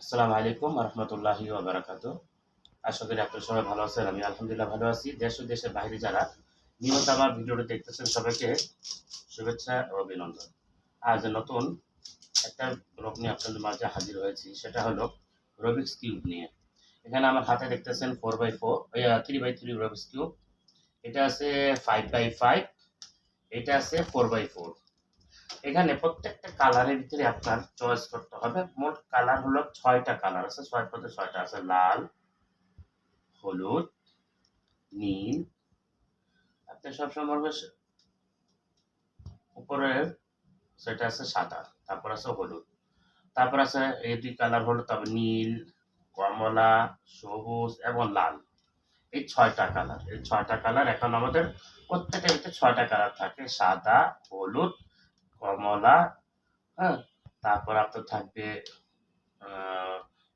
আসসালামু আলাইকুম রহমতুল্লাহি বারাকাত আশা করি আপনার সবাই ভালো আছেন আমি আলহামদুলিল্লাহ ভালো আছি। দেশ ও দেশের বাইরে যারা নিয়মিত আমার ভিডিওটি দেখতেছেন, সবাইকে শুভেচ্ছা ও অভিনন্দন। আজ নতুন একটা রোগ নিয়ে আপনাদের মাঝে হাজির হয়েছি, সেটা হলো রবিক্স কিউব নিয়ে। এখানে আমার হাতে দেখতেছেন four by four three by three Rubik's cube এটা আছে ফাইভ বাই ফাইভ এটা আছে ফোর বাই ফোর এখানে প্রত্যেকটা কালারের ভিতরে আপনার চয়েস করতে হবে। মোট কালার হলো ছয়টা কালার আছে, ছয় পথে ছয়টা আছে। লাল, হলুদ, নীল। আপনি সবসময় বলবে সে- উপরে সেটা আছে সাদা, তারপর আছে হলুদ। তারপর আছে এই দুই কালার হলো, তবে নীল, কমলা, সবুজ এবং লাল। এই ছয়টা কালার, এই ছয়টা কালার এখন আমাদের প্রত্যেকটার ভিতরে ছয়টা কালার থাকে, সাদা, হলুদ কমলা হ্যাঁ? তারপর আপনার থাকবে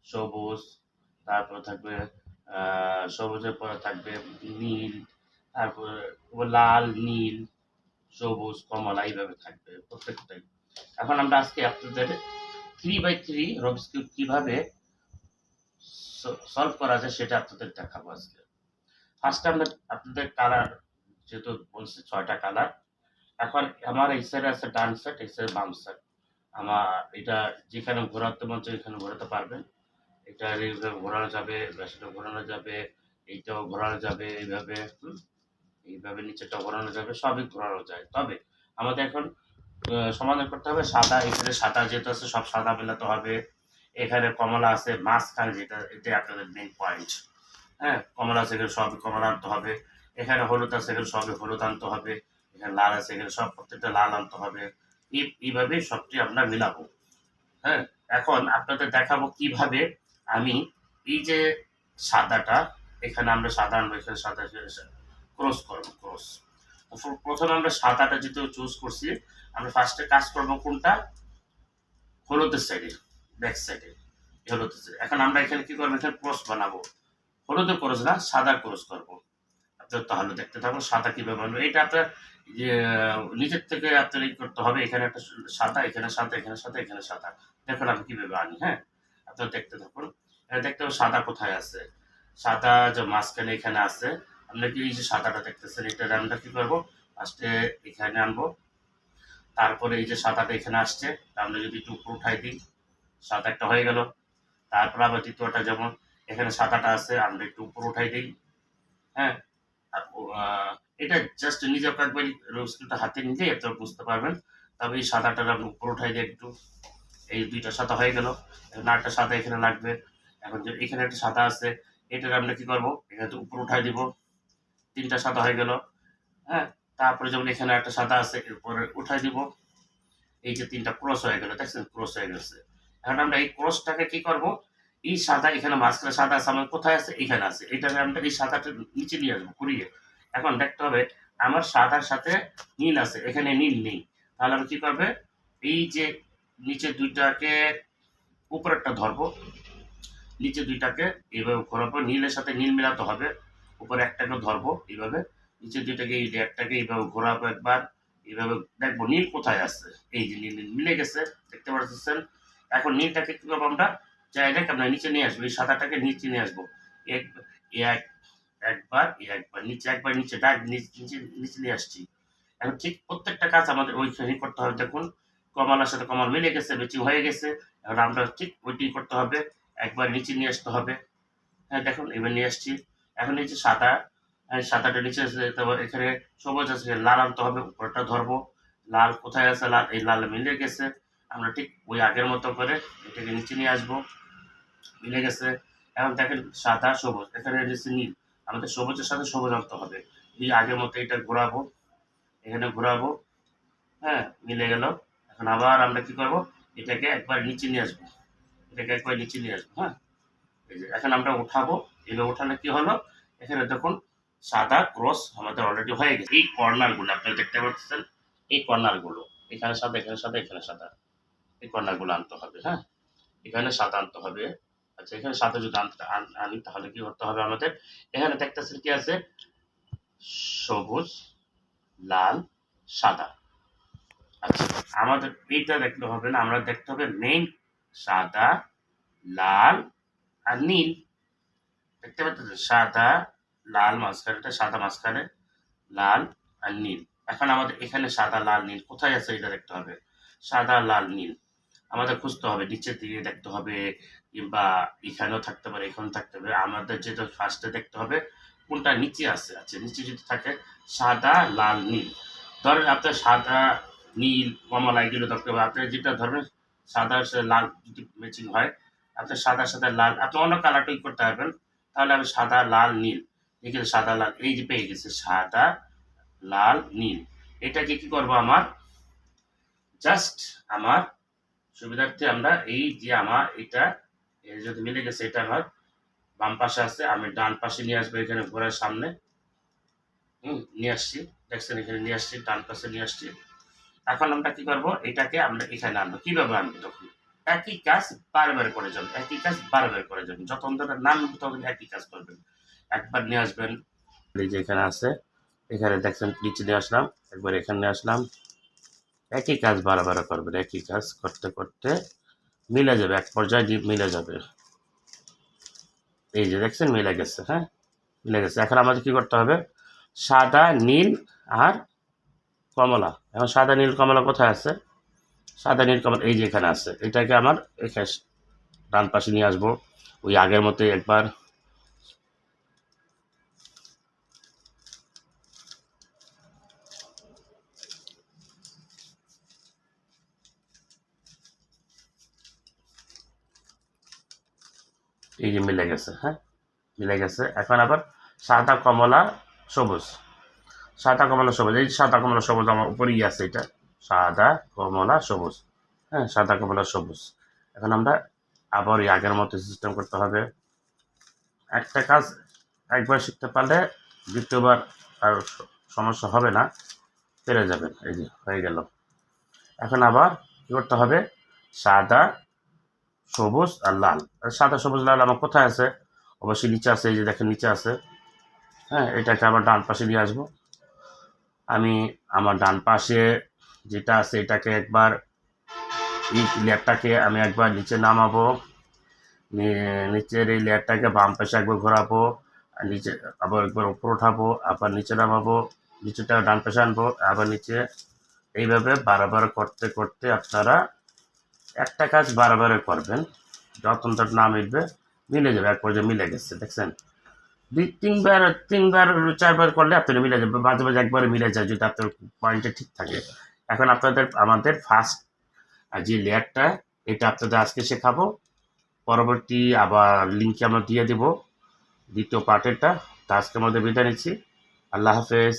সবুজ, তারপর থাকবে সবুজের পরে থাকবে নীল, তারপর লাল, নীল, সবুজ, কমলা, এইভাবে থাকবে প্রত্যেকটাই। এখন আমরা আজকে আপনাদের three by three Rubik's cube কীভাবে সলভ করা যায় সেটা আপনাদের দেখাবো আজকে। ফার্স্টে আমরা আপনাদের কালার যেহেতু বলছি ছয়টা কালার এখন আমার এই সাইড আছে ডান সাইড এই সাইড বাম সাইড আমার এটা যেখানে ঘোরাতে মন চায় এখানে ঘোরাতে পারবেন। এটা এইভাবে ঘোরানো যাবে সেটা ঘোরানো যাবে, এইটাও ঘোরানো যাবে, এইভাবে এইভাবে নিচেটা ঘোরানো যাবে, সবই ঘোরানো যায়। তবে আমাদের এখন সমাধান করতে হবে সাদা, এখানে সাদা যেটা আছে, সব সাদা মেলাতে হবে। এখানে কমলা আছে, মাঝখানে যেটা, এটাই আপনাদের মেইন পয়েন্ট হ্যাঁ কমলা আছে, এখানে সবই কমলা আনতে হবে। এখানে হলুদ আছে, এখানে সবই হলুদ আনতে হবে। এখানে লাল আছে, এখানে সব প্রত্যেকটা লাল আনতে হবে। এই- এইভাবে সবটি আমরা মিলাবো। হ্যাঁ এখন আপনাদের দেখাবো কীভাবে আমি এই যে সাদাটা, এখানে আমরা সাদা আনব, এখানে সাদা ক্রস করব, ক্রস। প্রথমে আমরা সাদাটা যেহেতু চুজ করছি, আমরা ফার্স্টে কাজ করব কোনটা? হলুদের সাইডে ব্যাক সাইডে হলুদের সাইডে এখন আমরা এখানে কি করব? এখানে ক্রস বানাবো। হলুদের ক্রস না, সাদা ক্রস করব। তাহলে দেখতে থাকুন সাদা কীভাবে বানাবো এটা আপনার নিজের থেকে আপনার করতে হবে, এখানে একটা সাদা এখানে সাদা এখানে সাদা এখানে সাদা দেখুন আমি কীভাবে আনি হ্যাঁ? আপনার দেখতে থাকুন। দেখতে সাদা কোথায় আছে। সাদা যে মাঝখানে এখানে আছে, আমরা কি এই যে সাদাটা দেখতেছেন এটা আমরা কি করব? ফার্স্টে এখানে আনব। তারপরে এই যে সাদাটা এখানে আসছে আমরা যদি একটু উপর উঠাই দিই সাদা একটা হয়ে গেল। তারপর আবার দ্বিতীয়টা যেমন, এখানে সাদাটা আছে, আমরা একটু উপর উঠাই দিই হ্যাঁ? এটা জাস্ট নিজে একবার রোজটা হাতে নিলেই আপনারা বুঝতে পারবেন। তবে এই সাদাটা আপনি উপর উঠাই দিয়ে একটু এই দুইটা সাদা হয়ে গেল। আরেকটা সাদা এখানে লাগবে। এখন যে এখানে একটা সাদা আছে, এটার আমরা কি করব? এখানে তো উপর উঠাই দিব। তিনটা সাদা হয়ে গেল। হ্যাঁ তারপরে যেমন এখানে একটা সাদা আছে, এরপরে উঠাই দিব। এই যে তিনটা ক্রস হয়ে গেল, দেখছেন? ক্রস হয়ে গেছে। এখন আমরা এই ক্রসটাকে কি করব? এই সাদা এখানে, মাঝখানে সাদা আছে, আমার কোথায় আছে? এখানে আছে। এটাকে আমরা এই সাদাটা নিচে নিয়ে আসব, ঘুরিয়ে। এখন দেখতে হবে, আমার সাদার সাথে নীল আছে, এখানে নীল নেই। তাহলে আমি কি করবে? এই যে নিচে দুইটাকে উপরেরটা ধরবো, নিচে দুইটাকে এইভাবে ঘোরাবো নীলের সাথে নীল মেলাতে হবে। উপরে একটাকে ধরবো এইভাবে, নিচে দুইটাকে, এই একটাকে এইভাবে ঘোরাবো একবার, এইভাবে দেখব নীল কোথায় আছে। এই যে নীল মিলে গেছে, দেখতে পাচ্ছেন? এখন নীলটাকে কি করব আমরা ডাইরেক্ট আমরা নিচে নিয়ে আসব, এই সাদাটাকে নিচে নিয়ে আসব। এক এক, একবার একবার, নিচে একবার, নিচে ডাক নিচে নিচে নিয়ে আসছি। এখন ঠিক প্রত্যেকটা কাজ আমাদের ওইখানে করতে হবে। দেখুন, কমালার সাথে কমাল মিলে গেছে বেচি হয়ে গেছে। এখন আমরা ঠিক ওইটি করতে হবে। একবার নিচে নিয়ে আসতে হবে। হ্যাঁ দেখুন, এবার নিয়ে আসছি। এখন এই যে সাদা এই সাদাটা নিচে আছে, তারপর এখানে সবুজ আছে, লাল আনতে হবে, উপরটা ধরবো। লাল কোথায় আছে? লাল, এই লাল মিলে গেছে। আমরা ঠিক ওই আগের মতো করে এটাকে নিচে নিয়ে আসব। মিলে গেছে। এখন দেখেন সাদা, সবুজ, এখানে নিচে নীল। আমাদের সবুজের সাথে সবুজ আনতে হবে। এই আগের মতো এটা ঘোরাবো, এখানে ঘোরাবো হ্যাঁ মিলে গেল। এখন আবার আমরা কি করব? এটাকে একবার নিচে নিয়ে আসব। এটাকে একবার নিচে নিয়ে আসব হ্যাঁ। এই যে, এখন আমরা উঠাবো। এবার উঠালে কি হলো? এখানে দেখুন, সাদা ক্রস আমাদের অলরেডি হয়ে গেছে। এই কর্নারগুলো আপনারা দেখতে পাচ্ছেন? এই কর্নারগুলো এখানে সাদা এখানে সাদা এখানে সাদা। এই কর্নারগুলো আনতে হবে হ্যাঁ। এখানে সাদা আনতে হবে। আচ্ছা এখানে সাদা যদি আনি তাহলে কি করতে হবে আমাদের? এখানে দেখতেছেন কি আছে? সবুজ, লাল, সাদা। আচ্ছা আমাদের এইটা দেখতে হবে না, আমরা দেখতে হবে মেইন সাদা, লাল আর নীল। দেখতে পাচ্ছেন? সাদা, লাল মাঝখানেটা সাদা মাঝখানে, লাল আর নীল। এখন আমাদের এখানে সাদা, লাল, নীল কোথায় আছে? এটা দেখতে হবে। সাদা, লাল, নীল। আমাদের খুঁজতে হবে, নিচের দিকে দেখতে হবে। কিংবা এখানেও থাকতে পারে, এখানেও থাকতে হবে আমাদের যেটা ফার্স্টে দেখতে হবে, কোনটা নিচে আছে? আচ্ছা নিচে যদি থাকে, সাদা, লাল, নীল। ধরেন আপনার সাদা, নীল, কমলা, এগুলো দরকার হবে। আপনার যেটা ধরবেন, সাদা লাল যদি ম্যাচিং হয় আপনার সাদা সাদা, লাল, আপনি অন্য কালারটাই করতে পারবেন, তাহলে আমি সাদা, লাল, নীল। এখানে সাদা, লাল, এই যে পেয়ে গেছে, সাদা, লাল, নীল। এটাকে কি করব আমার? জাস্ট আমার সুবিধার্থে আমরা এই যে আমার এটা যদি মিলে গেছে, এটা আমার বাম পাশে আছে, আমি ডান পাশে নিয়ে আসব এখানে ঘোরার সামনে। হুম, নিয়ে আসছি। দেখছেন, এখানে নিয়ে আসছি, ডান পাশে নিয়ে আসছি। এখন আমরা কি করব? এটাকে আমরা এখানে আনব। কীভাবে আনব তখন? একই কাজ বারবার করে যাবেন, একই কাজ বারবার করে যাবেন। যখন ধরে নাম তখন একই কাজ করবেন। একবার নিয়ে আসবেন। এই যে এখানে আছে, এখানে দেখছেন, নিচে নিয়ে আসলাম, একবার এখানে আসলাম। একই কাজ বারবার করবেন, একই কাজ করতে করতে। মিলে যাবে, এক পর্যায়ে দি- মিলে যাবে। এই যে দেখছেন, মিলে গেছে হ্যাঁ? মিলে গেছে। এখন আমাদের কি করতে হবে? সাদা, নীল আর কমলা। এখন সাদা, নীল, কমলা কোথায় আছে? সাদা, নীল, কমলা এই যে এখানে আছে। এটাকে আমার এখানে ডান পাশে নিয়ে আসব। ওই আগের মতোই একবার এই যে মিলে গেছে হ্যাঁ? মিলে গেছে। এখন আবার সাদা, কমলা, সবুজ। সাদা, কমলা, সবুজ। এই সাদা, কমলা, সবুজ আমার উপরেই আছে এটা। সাদা, কমলা, সবুজ। হ্যাঁ সাদা, কমলা, সবুজ। এখন আমরা আবার ওই আগের মতো সিস্টেম করতে হবে। একটা কাজ একবার শিখতে পারলে দ্বিতীয়বার আর সমস্যা হবে না। পেরে যাবেন। এই যে হয়ে গেল। এখন আবার কী করতে হবে? সাদা সবুজ আর লাল। সাদা সবুজ, লাল আমার কোথায় আছে? অবশ্যই নিচে আছে, এই যে দেখেন নিচে আছে। হ্যাঁ এটাকে আবার ডান পাশে নিয়ে আসব। আমি আমার ডান পাশে যেটা আছে, এটাকে একবার এই লেয়ারটাকে আমি একবার নিচে নামাবো। নিচের এই লেয়ারটাকে বাম পাশে একবার ঘোরাবো, আর নিচে আবার একবার উপর উঠাবো আবার নিচে নামাবো, নিচেটা ডান পাশে আনব, আবার নিচে এইভাবে বারবার করতে করতে আপনারা একটা কাজ বারবার করবেন, যতন তত না মিলবে মিলে যাবে, এক পর্যায়ে মিলে গেছে, দেখছেন? দুই, তিনবার তিনবার, চারবার করলে আপনার মিলে যাবে, মাঝে মাঝে একবারে মিলে যায় যদি আপনার পয়েন্টটা ঠিক থাকে। এখন আপনাদের, আমাদের ফার্স্ট যে লেয়ারটা এটা আপনাদের আজকে শেখাবো। পরবর্তী আবার লিঙ্কে আমরা দিয়ে দেবো। দ্বিতীয় পার্টেরটা তা আজকে আমাদের বিদায় নিচ্ছি। আল্লাহ হাফেজ।